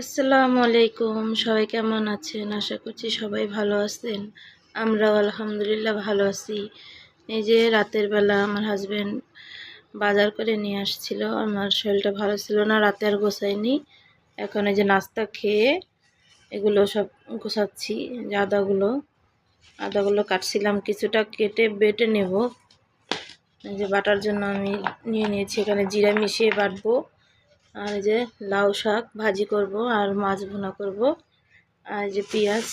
আসসালামু আলাইকুম, সবাই কেমন আছেন? আশা করছি সবাই ভালো আছেন। আমরাও আলহামদুলিল্লাহ ভালো আছি। এই যে রাতের বেলা আমার হাজব্যান্ড বাজার করে নিয়ে আসছিল, আমার শরীরটা ভালো ছিল না, রাতে আর গোছাইনি এখন এই যে নাস্তা খেয়ে এগুলো সব গোছাচ্ছি যে আদাগুলো। আদাগুলো কাটছিলাম কিছুটা, কেটে বেটে নেব। এই যে বাটার জন্য আমি নিয়ে নিয়েছি, এখানে জিরা মিশিয়ে বাটবো। আর যে লাউ শাক ভাজি করব আর মাছ ভুনা করব। আর যে পেঁয়াজ।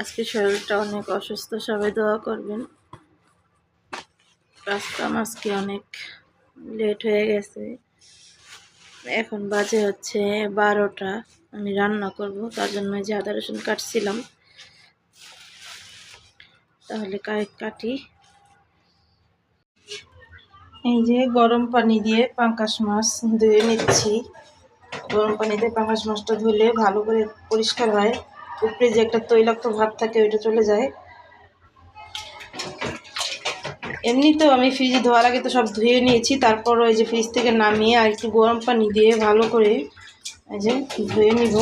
আজকে শরীরটা অনেক অসুস্থ, সবাই দোয়া করবেন। কাজকাম আজকে অনেক লেট হয়ে গেছে। এখন বাজে হচ্ছে বারোটা, আমি রান্না করব, তার জন্য যে আদা রসুন কাটছিলাম। তাহলে কাটি। এই যে গরম পানি দিয়ে পাঙ্কাশ মাছ ধুয়ে নিচ্ছি। গরম পানিতে পাঙ্কাশ মাছটা ধুলে ভালো করে পরিষ্কার হয়। উপরে যে একটা তৈলাক্ত ভাব থাকে, ওইটা চলে যায়। এমনিতেও আমি ফ্রিজে ধোয়ার আগে তো সব ধুয়ে নিয়েছি। তারপর ওই যে ফ্রিজ থেকে নামিয়ে আর একটু গরম পানি দিয়ে ভালো করে এই যে ধুয়ে নিব।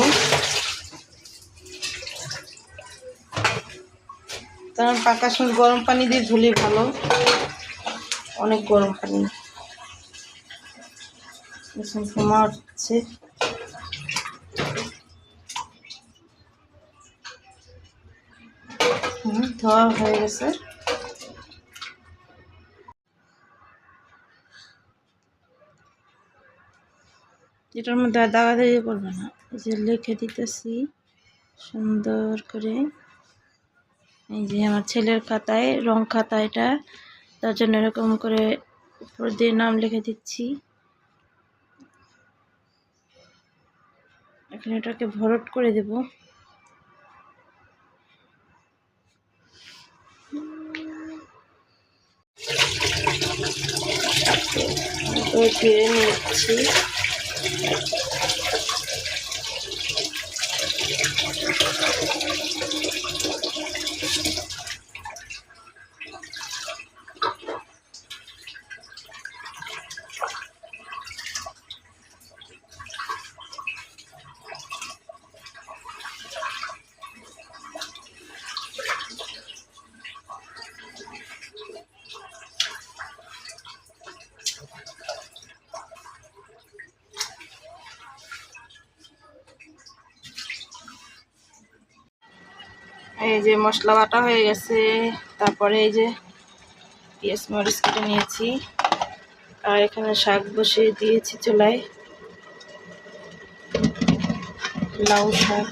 কারণ মাছ গরম পানি দিয়ে ধুলে ভালো। অনেক গরম পানি। হুম, ধোয়া হয়ে গেছে। এটার মধ্যে আর দাগা দাগি করবে না। এই যে লিখে দিতেছি সুন্দর করে। এই যে আমার ছেলের খাতায় রং খাতা এটা। তার জন্য এরকম করে উপর দিয়ে নাম লিখে দিচ্ছি। এখন এটাকে ভরট করে দেব। নিচ্ছি। এই যে মশলা বাটা হয়ে গেছে, তারপরে এই যে পেঁয়াজ মরিচ কেটে নিয়েছি, আর এখানে শাক বসিয়ে দিয়েছি চুলায়। লাউ শাক।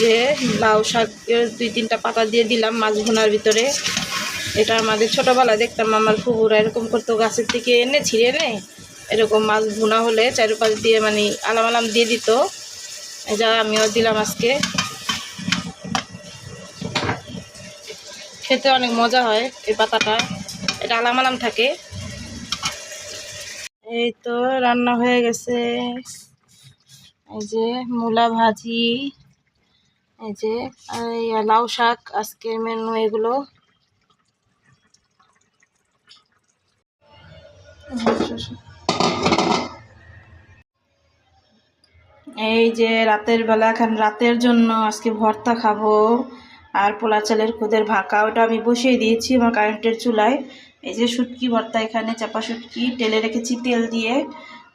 যে লাউ শাকের দুই তিনটা পাতা দিয়ে দিলাম মাছ ভুনার ভিতরে। এটা আমাদের ছোটোবেলায় দেখতাম আমার ফুবুরা এরকম করতো, গাছের থেকে এনে ছিঁড়ে এনে এরকম মাছ ভুনা হলে চারিপাশ দিয়ে মানে আলাম আলাম দিয়ে দিত। যা আমিও দিলাম আজকে। খেতে অনেক মজা হয় এই পাতাটা, এটা আলাম আলাম থাকে। এই তো রান্না হয়ে গেছে। এই যে মূলা ভাজি। এই যে লাউ শাক, আজকের মেনু এগুলো। এই যে, রাতের বেলা, এখন রাতের জন্য আজকে ভর্তা খাব। আর পোলা চালের খুদের ভাঁকা, ওটা আমি বসিয়ে দিয়েছি আমার কারেন্টের চুলায়। এই যে, শুটকি ভর্তা এখানে, চাপা শুটকি টেলে রেখেছি তেল দিয়ে।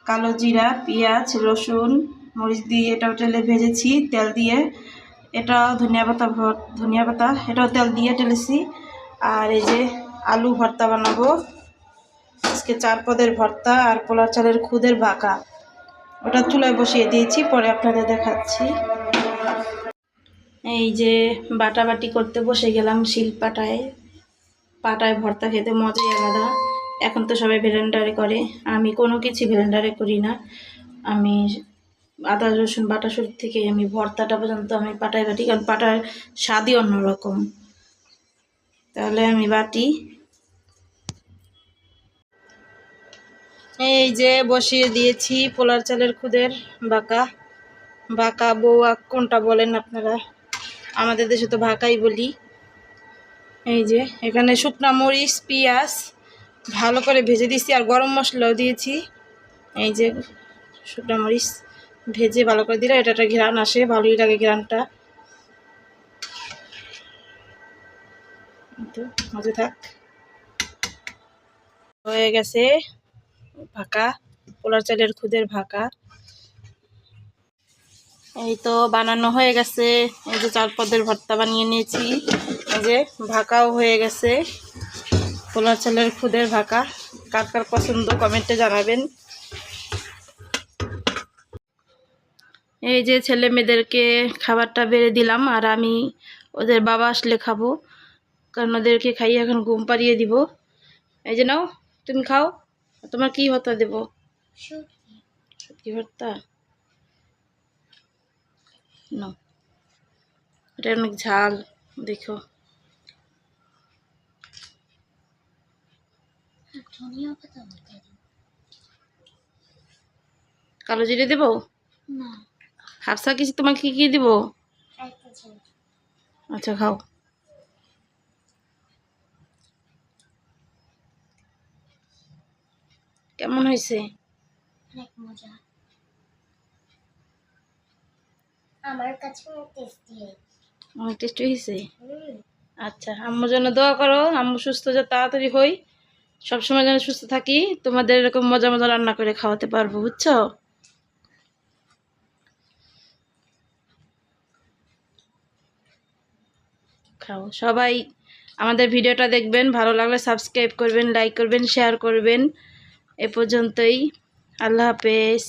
কালো জিরা, পেঁয়াজ, রসুন, মরিচ দিয়ে এটাও তেলে ভেজেছি তেল দিয়ে। এটাও ধনিয়া পাতা ধনিয়া পাতা, এটাও তেল দিয়ে টেলেছি আর এই যে আলু ভর্তা বানাবো। আজকে চার পদের ভর্তা আর পোলার চালের খুদের ভাকা ওটা চুলায় বসিয়ে দিয়েছি, পরে আপনাদের দেখাচ্ছি। এই যে বাটা বাটি করতে বসে গেলাম শিল পাটায় পাটায় ভর্তা খেতে মজাই আলাদা। এখন তো সবাই ভেলেন্ডারে করে। আমি কোনো কিছু ভেলেন্ডারে করি না। আমি আদা, রসুন, বাটা শুরু থেকে আমি ভর্তাটা পর্যন্ত আমি পাটায় বাটি কারণ পাটার স্বাদই অন্যরকম। তাহলে আমি বাটি। এই যে বসিয়ে দিয়েছি পোলার চালের খুদের বাঁকা। বাঁকা বৌয়া কোনটা বলেন আপনারা? আমাদের দেশে তো ভাকাই বলি। এই যে এখানে শুকনা মরিচ, পেঁয়াজ ভালো করে ভেজে দিয়েছি আর গরম মশলাও দিয়েছি। এই যে শুকনা মরিচ। ভেজে ভালো করে দিলে এটা একটা ঘ্রাণ আসে, ভালোই লাগে তো, মজে থাক। হয়ে গেছে ভাকা, পোলার চালের খুদের ভাকা। এই তো বানানো হয়ে গেছে, এই যে চাল পদের ভর্তা বানিয়ে নিয়েছি। এই যে ভাকাও হয়ে গেছে, পোলার চালের খুদের ভাকা। কার কার পছন্দ কমেন্টে জানাবেন। এই যে ছেলে মেয়েদেরকে খাবারটা বেড়ে দিলাম আর আমি ওদের বাবা আসলে খাব, কারণ ওদেরকে খাইয়ে এখন ঘুম পাড়িয়ে দিব। এই যে নাও, তুমি খাও, তোমার কি ভর্তা দেবো? কি ভর্তা? নাও, এটা অনেক ঝাল, দেখো। কালো জিরে দেবো? না। হাফসা কিছু তোমাকে কি কি দেবো? আচ্ছা খাও। কেমন হয়েছে? আমার কাছে অনেক টেস্টি হয়েছে? আচ্ছা আম্মুর জন্য দোয়া করো আম্মু সুস্থ যে তাড়াতাড়ি হই। সবসময় যেন সুস্থ থাকি তোমাদের এরকম মজা মজা রান্না করে খাওয়াতে পারব বুঝছ? খাও সবাই আমাদের ভিডিওটা দেখবেন, ভালো লাগলে সাবস্ক্রাইব করবেন লাইক করবেন শেয়ার করবেন। এ পর্যন্তই। আল্লাহ হাফেজ।